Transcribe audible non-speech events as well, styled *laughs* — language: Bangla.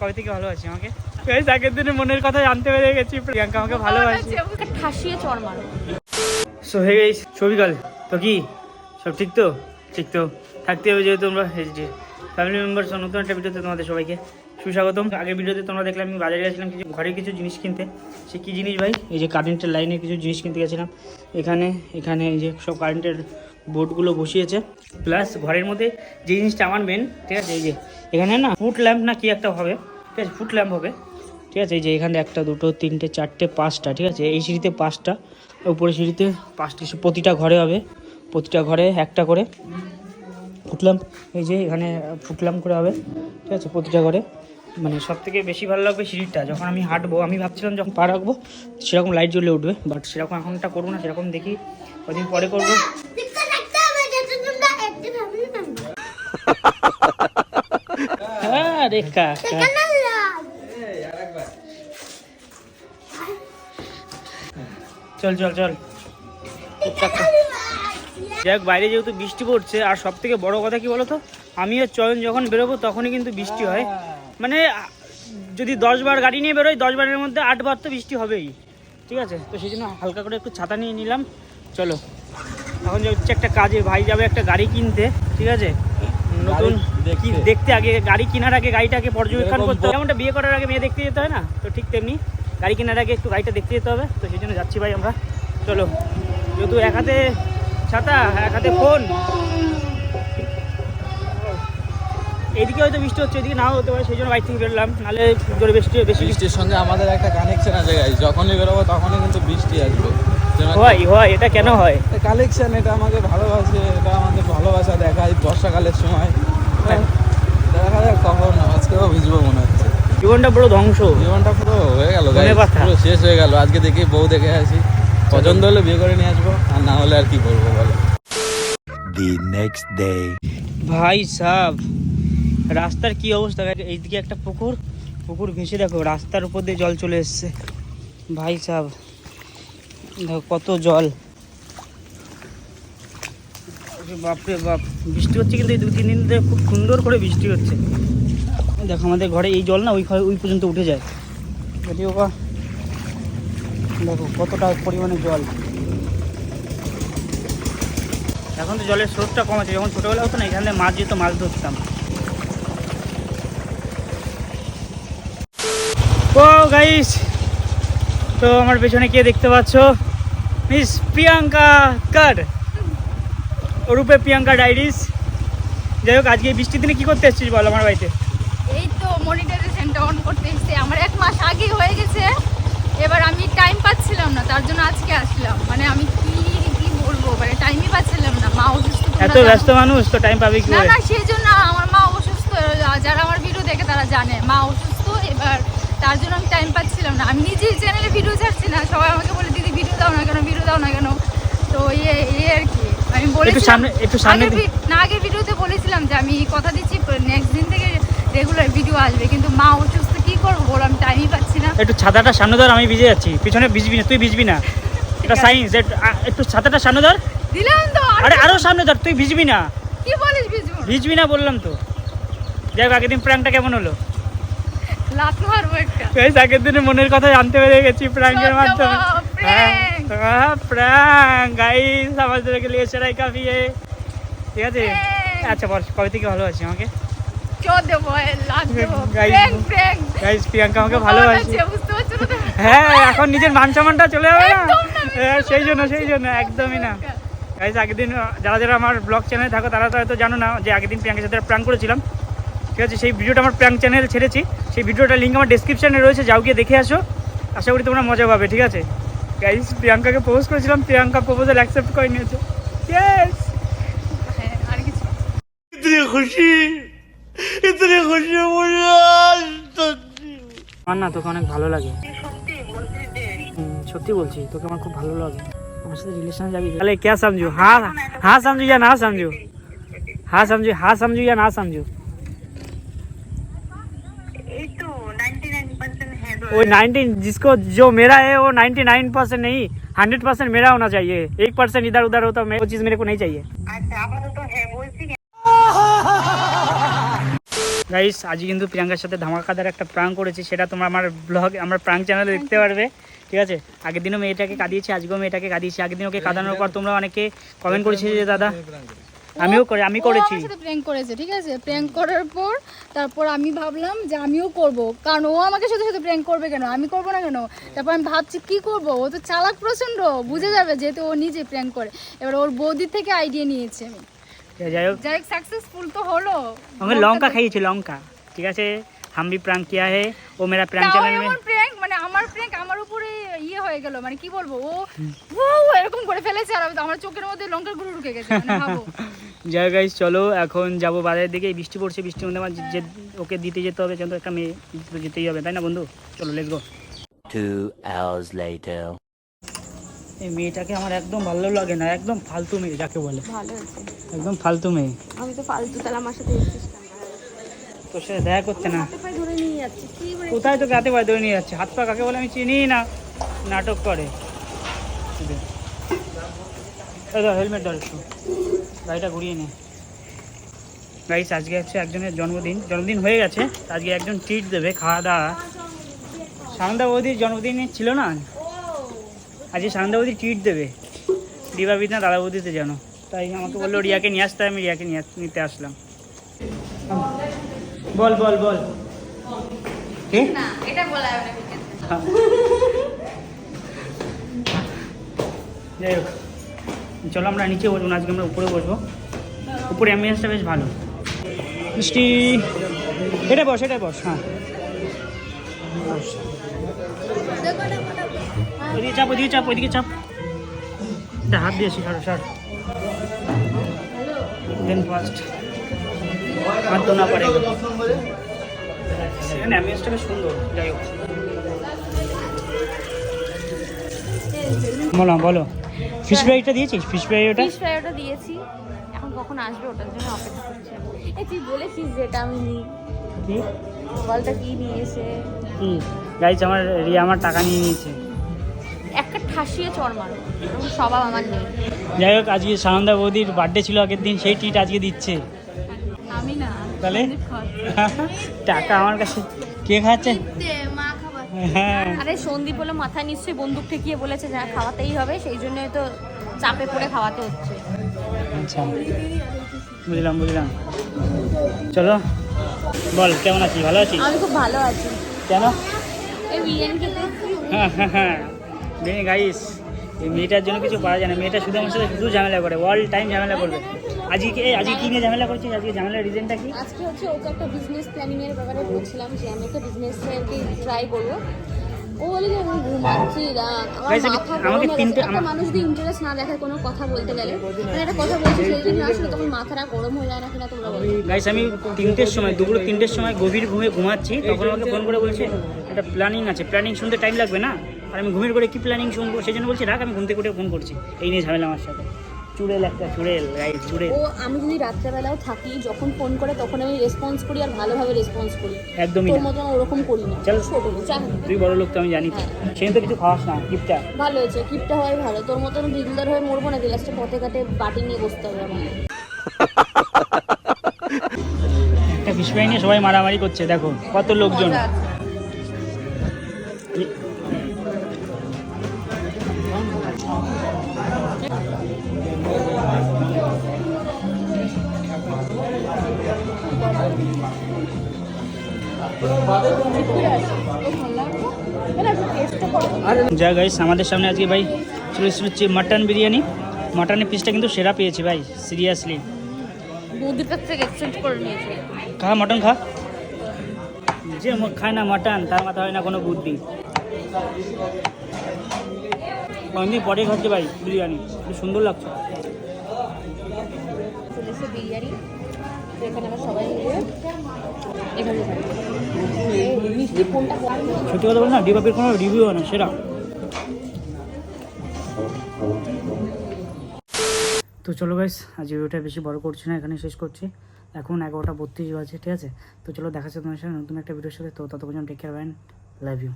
কবে থেকে ভালোবাসি আমাকে? গাইস আগের দিনে মনের কথা জানতে পেরে গেছি। প্রিয়াঙ্কা আমাকে ভালোবাসি। ঠাসিয়ে চড় মারো। সো হে গাইস ছবিকাল তো কি? সব ঠিক তো? ঠিক তো। থাকতে হবে যেহেতু আমরা এইচডি ফ্যামিলি মেম্বার নতুন একটা ভিডিওতে তোমাদের সবাইকে সুস্বাগতম। আগের ভিডিওতে তোমরা দেখলাম আমি বাজারে গেছিলাম কিছু ঘরের কিছু জিনিস কিনতে। সে কী জিনিস ভাই? এই যে কারেন্টের লাইনে কিছু জিনিস কিনতে গেছিলাম। এখানে এখানে এই যে সব কারেন্টের বোর্ডগুলো বসিয়েছে। প্লাস ঘরের মধ্যে যে জিনিসটা আমার মেন ঠিক আছে? এই যে এখানে না ফুট ল্যাম্প না কি একটা হবে? ঠিক আছে ফুট ল্যাম্প হবে। ঠিক আছে, এই যে এখানে একটা, দুটো, তিনটে, চারটে, পাঁচটা, ঠিক আছে? এই সিঁড়িতে পাঁচটা উপরে সিঁড়িতে পাঁচটি প্রতিটা ঘরে হবে। প্রতিটা ঘরে একটা করে ফুটলাম এই যে এখানে ফুটলাম করে হবে। ঠিক আছে, প্রতিটা ঘরে। মানে সব থেকে বেশি ভালো লাগবে সিঁড়িটা, যখন আমি হাঁটবো, আমি ভাবছিলাম যখন পা রাখব, সেরকম লাইট জ্বলে উঠবে বাট সেরকম এখনটা করব না, সেরকম দেখি কদিন পরে করব। হ্যাঁ রাখতে চল চল চল। যাক বাইরে যেহেতু বৃষ্টি পড়ছে আর সব থেকে বড় কথা কি বলতো? আমি আর চয়ন যখন বেরোবো তখনই কিন্তু বৃষ্টি হয়। মানে যদি দশ বার গাড়ি নিয়ে বেরোই দশ বারের মধ্যে আট বার তো বৃষ্টি হবেই। ঠিক আছে? তো সেই জন্য হালকা করে একটু ছাতা নিয়ে নিলাম। চলো। এখন হচ্ছে একটা কাজে ভাই যাবে একটা গাড়ি কিনতে ঠিক আছে? নতুন দেখতে। আগে গাড়ি কেনার আগে গাড়িটাকে পর্যবেক্ষণ করতে হবে। যেমনটা বিয়ে করার আগে মেয়ে দেখতে যেতে হয় না? তো ঠিক তেমনি গাড়ি কেনার আগে একটু গাড়িটা দেখতে যেতে হবে। তো সেই জন্য যাচ্ছি ভাই আমরা। চলো। যেহেতু এক হাতে ছাতা এক হাতে ফোন। এদিকে হয়তো বৃষ্টি হচ্ছে এদিকে নাও হতে পারে সেই জন্য বাইক থেকে বেরোলাম। নাহলে জোরে বৃষ্টি বেশি বৃষ্টি। বৃষ্টির সঙ্গে আমাদের একটা কানেকশন আছে গাইজ যখনই বেরোবো তখনই কিন্তু বৃষ্টি আসবে। হয় হয় এটা কেন হয়। কালেকশন এটা আমাকে ভালোবাসে এটা আমাদের ভালোবাসা দেখায় বর্ষাকালের সময়। হ্যাঁ। দেখা যাক কখন আজকেও ভিজবো মনে হচ্ছে। জীবনটা পুরো ধ্বংস। জীবনটা পুরো হয়ে গেল মনে পুরো শেষ হয়ে গেল। আজকে দেখি বউ দেখে আসি। পছন্দ হলে বিয়ে করে নিয়ে আসব আর না হলে আর কি করব বলো। The next day. ভাই সাব রাস্তার কি অবস্থা? এইদিকে একটা পুকুর পুকুর ভেসে দেখো রাস্তার উপর দিয়ে জল চলে এসছে। ভাই সাব দেখো কত জল। বাপরে বাপ বৃষ্টি হচ্ছে কিন্তু এই দু তিন দিন ধরে খুব সুন্দর করে বৃষ্টি হচ্ছে। দেখো, আমাদের ঘরে এই জল না ওই ওই পর্যন্ত উঠে যায়। যদিও বা দেখো কতটা পরিমাণে জল। এখন তো জলের স্রোতটা কম আছে, যখন ছোটোবেলা হতো না, এখানে মাছ যেত, মাছ ধরতাম। ও গাইস তো আমার পেছনে কে দেখতে পাচ্ছ? মিস প্রিয়াঙ্কা কার ওরূপে প্রিয়াঙ্কা ডাইরিস যাই হোক, আজকে বৃষ্টির দিনে কী করতে এসেছিস বল আমার বাড়িতে? অন করতে এসেছি। আমার এক মাস আগে হয়ে গেছে। এবার আমি টাইম পাচ্ছিলাম না তার জন্য আজকে আসলাম। মানে আমি কি কি বলব? মানে টাইমই পাচ্ছিলাম না। মা অসুস্থ এত ব্যস্ত মানুষ তো টাইম পাবে কি না না সেই জন্য আমার মা অসুস্থ। যারা আমার ভিডিও দেখে তারা জানে। মা অসুস্থ এবার তার জন্য আমি টাইম পাচ্ছিলাম না। আমি নিজেই চ্যানেলে ভিডিও ছাড়ছি না। সবাই আমাকে বলে দিদি ভিডিও দাও না কেন? ভিডিও দাও না কেন? তো ইয়ে ইয়ে আর কি। আমি বলেছিলাম সামনে- একটু সামনে দি- ভি- না আগে ভিডিওতে বলেছিলাম যে আমি কথা দিচ্ছি। নেক্সট দিন থেকে রেগুলার ভিডিও আসবে কিন্তু মা অসুস্থ কি করব বলো? আমি টাইমই পাচ্ছি না। একটু ছাতাটা সামনে ধর আমি ভিজে যাচ্ছি। পিছনে ভিজবি না তুই ভিজবি না। এটা। সাইন্স একটু ছাতাটা সামনে ধর। দিলাম তো আর আরে সামনে ধর তুই ভিজবি না। কি বলিস ভিজবি? না বললাম তো। যাই হোক আগের দিন প্র্যাঙ্কটা কেমন হলো? লাত মারবো একটা। গাইস আগের দিনে মনের কথা জানতে পেরে গেছি প্র্যাঙ্কের মাধ্যমে। হ্যাঁ প্র্যাঙ্ক গাইস আমাদের কে লিয়ে সেরাই কাফি ঠিক আছে? আচ্ছা বল কবে থেকে ভালো আছি আমাকে? দেবো প্র্যাঙ্ক প্র্যাঙ্ক গাইস প্রিয়াঙ্কা আমাকে ভালোবাসি। বুঝতে পারছ না? হ্যাঁ এখন নিজের মান সম্মানটা চলে যাবে না? হ্যাঁ, সেই জন্য সেই জন্য একদমই না। গাইজ আগের দিন যারা যারা আমার ব্লগ চ্যানেলে থাকো তারা তো হয়তো জানো না যে আগের দিন প্রিয়াঙ্কের সাথে প্র্যাঙ্ক করেছিলাম। ঠিক আছে সেই ভিডিওটা আমার প্র্যাঙ্ক চ্যানেলে ছেড়েছি। সেই ভিডিওটার লিঙ্ক আমার ডেসক্রিপশনে রয়েছে যাও গিয়ে দেখে আসো। আশা করি তোমরা মজা পাবে ঠিক আছে? গাইজ প্রিয়াঙ্কাকে প্রপোজ করেছিলাম প্রিয়াঙ্কা প্রপোজাল অ্যাকসেপ্ট করে নিয়েছে। ইয়েস হ্যাঁ, আর কিছু আমার না তোকে অনেক ভালো লাগে হুম, সত্যি বলছি তোকে আমার খুব ভালো লাগে আমার সাথে রিলেশনে যাবি তাহলে क्या समझू हाँ हाँ समझू या ना समझू हाँ समझू हाँ समझू या ना समझू वो 19 जिसको जो मेरा है वो 99 परसेंट नहीं 100 परसेंट मेरा होना चाहिए एक परसेंट इधर उधर हो तो मैं वो चीज़ मेरे को नहीं चाहिए গাইস আজ কিন্তু প্রিয়াঙ্কার সাথে ধামাকাদার একটা প্রাঙ্ক করেছি সেটা তোমরা আমার ব্লগ আমার প্রাঙ্ক চ্যানেলে দেখতে পারবে ঠিক আছে? আগের দিনও মেয়েটাকে কাঁদিয়েছি আজকেও মেয়েটাকে কাঁদিয়েছি আগের দিন ওকে কাঁদানোর পর তোমরা অনেকে কমেন্ট করেছি যে দাদা আমিও করে আমি করেছি। প্র্যাঙ্ক করেছে ঠিক আছে? প্র্যাঙ্ক করার পর তারপর আমি ভাবলাম যে আমিও করব। কারণ ও আমাকে সাথে সাথে প্র্যাঙ্ক করবে কেন? আমি করব না কেন? তারপর আমি ভাবছি কি করব? ও তো চালাক প্রচণ্ড বুঝে যাবে যেহেতু ও নিজে প্র্যাঙ্ক করে। এবার ওর বৌদির থেকে আইডিয়া নিয়েছি আমি। যাই হোক। যাই হোক সাকসেসফুল তো হলো। আমি লঙ্কা খাইয়েছি লঙ্কা। ঠিক আছে? হাম ভি প্রাঙ্ক কিয়া হে ও মেরা প্রাঙ্ক চ্যানেল মে প্র্যাঙ্ক মানে আমার প্র্যাঙ্ক আমার উপরে ইয়ে হয়ে গেল মানে কি বলব ও ও এরকম করে ফেলেছে আর আমার চোখের মধ্যে লঙ্কার গুঁড়ো ঢুকে গেছে মানে ভাবো। *laughs* যাই গাইস চলো এখন যাব বাজারের দিকে। বৃষ্টি পড়ছে বৃষ্টির মধ্যে আমার যে ওকে দিতে যেতে হবে যেন একটা মেয়ে যেতেই হবে তাই না বন্ধু? চলো লেটস গো 2 hours later এই মেয়েটাকে আমার একদম ভালো লাগে না একদম ফালতু মেয়ে যাকে বলে। ভালো একদম ফালতু মেয়ে। আমি তো ফালতু তাহলে আমার সাথে এসেছিস তোর সাথে দেখা করতে না। কোথায় তোকে হাতে পায়ে ধরে নিয়ে যাচ্ছে? হাত পা কাকে বলে আমি চিনি না। নাটক করে। হেলমেট ধর একটু। গাড়িটা ঘুরিয়ে নে। গাইস আজকে হচ্ছে একজনের জন্মদিন। জন্মদিন হয়ে গেছে। আজকে একজন ট্রিট দেবে খাওয়া দাওয়া। সানন্দা বৌদির জন্মদিন ছিল না? আজকে সানন্দা বৌদি ট্রিট দেবে। দিবাবিদ না দাদা বৌদিতে জানো তাই আমাকে বলল রিয়াকে নিয়ে আসতে আমি রিয়াকে নিয়ে আস- নিতে আসলাম। বল বল বল। না যাই হোক চলো আমরা নিচে বসবো না আজকে আমরা উপরে বসবো। উপরে অ্যাম্বিয়েন্সটা বেশ ভালো। মিষ্টি এটা বস এটা বস হ্যাঁ। বস। ওইদিকে চাপ ওইদিকে চাপ ওইদিকে চাপ। এটা হাত দিয়েছি সার সার। দেন ফার্স্ট হাত না পারে সেখানে অ্যাম্বিয়েন্সটা বেশ সুন্দর যাই হোক। বলো বলো। ফিশ ফ্রাইটা দিয়েছিস? ফিশ ফ্রাই ওটা? ফিশ ফ্রাই ওটা দিয়েছি। এখন কখন আসবে ওটার জন্য অপেক্ষা করছি এই তুই বলেছিস যেটা আমি নিই কি? বলটা কি নিয়েছে কি? গাইজ আমার রিয়া আমার টাকা নিয়ে নিয়েছে। ঠাসিয়ে চড় মারো। স্বভাব আমার নেই। যাই হোক আজকে সানন্দা বৌদির বার্থডে ছিল আগের দিন সেই ট্রিট আজকে দিচ্ছে। আমি না তাহলে? *laughs* টাকা আমার কাছে। কে খাচ্ছে? হ্যাঁ। আরে সন্দীপ বলে মাথায় নিশ্চয়ই বন্দুক ঠেকিয়ে বলেছে যা খাওয়াতেই হবে সেই জন্যই তো চাপে পড়ে খাওয়াতে হচ্ছে। আচ্ছা। বুঝলাম বুঝলাম। চলো বল কেমন আছিস? ভালো আছিস? আমি খুব ভালো আছি। কেন? এই বিরিয়ানি খেতে? হ্যাঁ হ্যাঁ হ্যাঁ। দেখি গাইস এই মেয়েটার জন্য কিছু পাওয়া যায় না। মেয়েটা শুধু আমার সাথে শুধু ঝামেলা করে অল টাইম ঝামেলা করবে। আজকে এই আজকে কি নিয়ে ঝামেলা করছিস আজকে ঝামেলার রিজনটা কি? আজকে হচ্ছে ওকে একটা বিজনেস প্ল্যানিং এর ব্যাপারে বলছিলাম যে আমি একটা বিজনেস ট্রাই করব। ও বলে যে আমি ঘুমাচ্ছি রাত। আমার মাথা গরম মানুষ যদি ইন্টারেস্ট না দেখায় কোনো কথা বলতে গেলে। মানে একটা কথা বলছি সেই জন্য আসলে তখন মাথাটা গরম হয়ে যায় না কিনা তোমরা বলো। গাইস আমি তিনটের সময় দুপুর তিনটের সময় গভীর ঘুমে ঘুমাচ্ছি তখন আমাকে ফোন করে বলছে একটা প্ল্যানিং আছে। প্ল্যানিং শুনতে টাইম লাগবে না? আর আমি ঘুমের করে কি প্ল্যানিং শুনব সেই জন্য বলছি রাখ আমি ঘুম থেকে উঠে ফোন করছি। এই নিয়ে ঝামেলা আমার সাথে। চুড়েল একটা চুড়েল গাইস চুড়েল। ও আমি যদি রাত্রেবেলাও থাকি যখন ফোন করে তখন আমি রেসপন্স করি আর ভালোভাবে রেসপন্স করি। একদমই তোর মতন ওরকম করি না। চল। তুই বড় লোক তো আমি জানি তো। সেদিন তো কিছু খাওয়াস না গিফটটা ভালো হয়েছে কিপটা হয় ভালো। তোর মতন দিলদার হয়ে মরবো না গ্লাসটা পথে ঘাটে বাটি নিয়ে বসতে হবে আমার একটা ফিশ ফ্রাই নিয়ে সবাই মারামারি করছে দেখো। কত লোকজন। যা গাইস আমাদের সামনে আজকে ভাই চলে হচ্ছে মাটন বিরিয়ানি। মাটনের পিসটা কিন্তু সেরা পেয়েছি ভাই সিরিয়াসলি খা মটন খা। যে খায় না মটন তার মাথা হয় না কোনো বুদ্ধি। অনেকদিন পরে খাচ্ছে ভাই বিরিয়ানি খুব সুন্দর লাগছে। বিরিয়ানি এখানে আমরা সবাই মিলে সত্যি কথা বল না ডিবাপির কোনো রিভিউ হয় না সেটা তো চলো গাইস আজ ভিডিওটা বেশি বড় করছি না এখানে শেষ করছি। এখন এগারোটা বত্রিশ বাজে, ঠিক আছে? তো চলো, দেখা যাচ্ছে তোমার সাথে নতুন একটা ভিডিওর সাথে। তো ততক্ষণ টেক কেয়ার লাভ ইউ